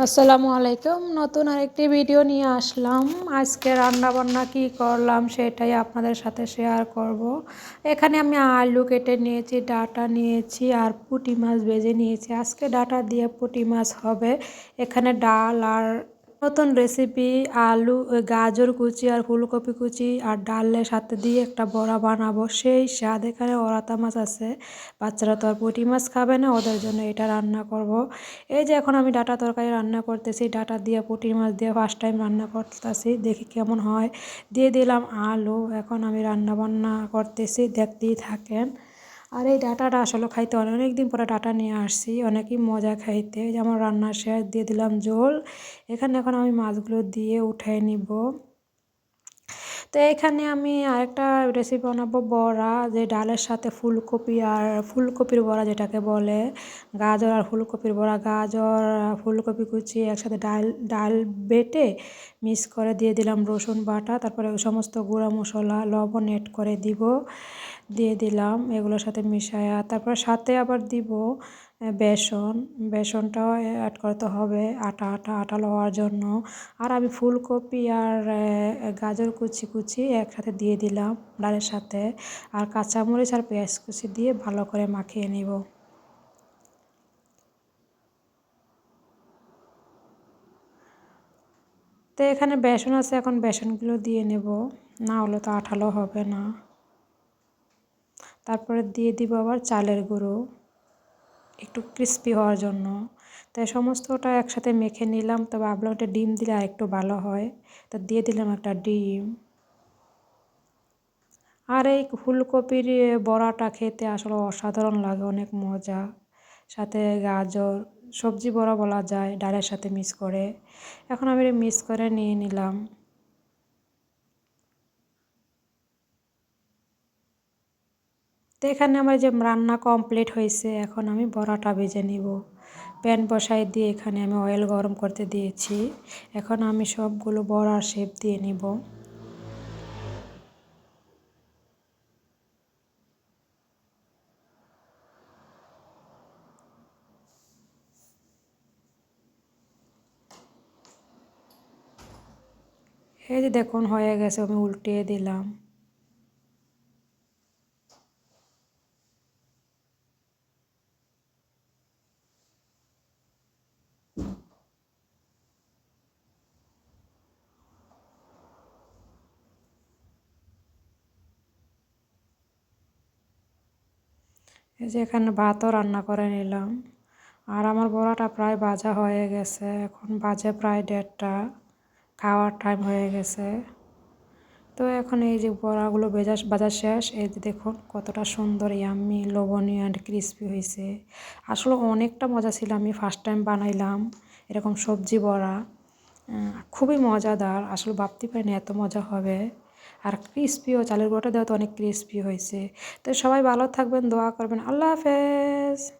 আসসালামু আলাইকুম। নতুন আরেকটি ভিডিও নিয়ে আসলাম। আজকে রান্না বান্না কি করলাম সেটাই আপনাদের সাথে শেয়ার করব। এখানে আমি আলু কেটে নিয়েছি, ডাটা নিয়েছি আর পুটি মাছ ভেজে নিয়েছি। আজকে ডাটা দিয়ে পুটি মাছ হবে। এখানে ডাল আর নতুন রেসিপি আলু গাজর কুচি আর ফুলকপি কুচি আর ডালের সাথে দিয়ে একটা বড়া বানাবো। সেই স্বাদ এখানে ওরাতা মাছ আছে। বাচ্চারা তো আর পুঁটি মাছ খাবে না, ওদের জন্য এটা রান্না করব। এই যে এখন আমি ডাটা তরকারি রান্না করতেছি, ডাটা দিয়ে, পুঁটি মাছ দিয়ে ফার্স্ট টাইম রান্না করতেছি, দেখি কেমন হয়। দিয়ে দিলাম আলু, এখন আমি রান্না বান্না করতেছি, দেখতেই থাকেন। আর এই ডাটাটা আসলে খাইতে অনেক দিন পরে ডাটা নিয়ে আসছি। অনেকই মজা খাইতে। যেমন রান্না শেষ দিয়ে দিলাম ঝোল। এখানে এখন আমি মাছগুলো দিয়ে উঠাই নিব। তো এখানে আমি আরেকটা রেসিপি বানাবো, বড়া, যে ডালের সাথে ফুলকপি আর ফুলকপির বড়া যেটাকে বলে। গাজর আর ফুলকপির বড়া, গাজর, ফুলকপি কুচি একসাথে ডাল ডাল বেটে মিক্স করে দিয়ে দিলাম রসুন বাটা। তারপরে সমস্ত গুঁড়া মশলা, লবণ এড করে দিব, দিয়ে দিলাম এগুলোর সাথে মিশায়া। তারপর সাথে আবার দিব বেসন, বেসনটাও অ্যাড করতে হবে আটা আটা আটা লওয়ার জন্য। আর আমি ফুলকপি আর গাজর কুচি কুচি একসাথে দিয়ে দিলাম ডালের সাথে। আর কাঁচামরিচ আর পেঁয়াজ কুচি দিয়ে ভালো করে মাখিয়ে নিব। তো এখানে বেসন আছে, এখন বেসনগুলো দিয়ে নেব। না হলে তো আঠালো হবে না। তারপরে দিয়ে দিব আবার চালের গুঁড়ো। একটু ক্রিস্পি হওয়ার জন্য। তাই সমস্তটা একসাথে মেখে নিলাম, তবে একটা ডিম দিলে আর একটু ভালো হয়। তা দিয়ে দিলাম একটা ডিম। আর এই ফুলকপির বড়াটা খেতে আসলে অসাধারণ লাগে, অনেক মজা। সাথে গাজর, সবজি বড়া বলা যায়, ডালের সাথে মিক্স করে। এখন আমি মিক্স করে নিয়ে নিলাম। তো এখানে আমার যে রান্না কমপ্লিট হয়েছে, এখন আমি বড়াটা ভেজে নিব। প্যান বসাই দিয়ে এখানে আমি অয়েল গরম করতে দিয়েছি। এখন আমি সবগুলো বড়ার শেপ দিয়ে নিব। এই যে দেখুন, হয়ে গেছে, আমি উল্টিয়ে দিলাম। এই যে এখানে ভাতও রান্না করে নিলাম। আর আমার বড়াটা প্রায় ভাজা হয়ে গেছে। এখন বাজে প্রায় দেড়টা। খাওয়ার টাইম হয়ে গেছে। তো এখন এই যে বড়াগুলো ভেজা, ভাজা শেষ। এই যে দেখুন কতটা সুন্দর ইয়াম্মি লবণীয় অ্যান্ড ক্রিসপি হয়েছে। আসলে অনেকটা মজা ছিল। আমি ফার্স্ট টাইম বানাইলাম এরকম সবজি বড়া। খুবই মজাদার। আসলে ভাবতে পারিনি এত মজা হবে। আর ক্রিস্পিও চালের গুঁড়োটা দেওয়া তো অনেক ক্রিস্পি হয়েছে। তো সবাই ভালো থাকবেন, দোয়া করবেন। আল্লাহ হাফেজ।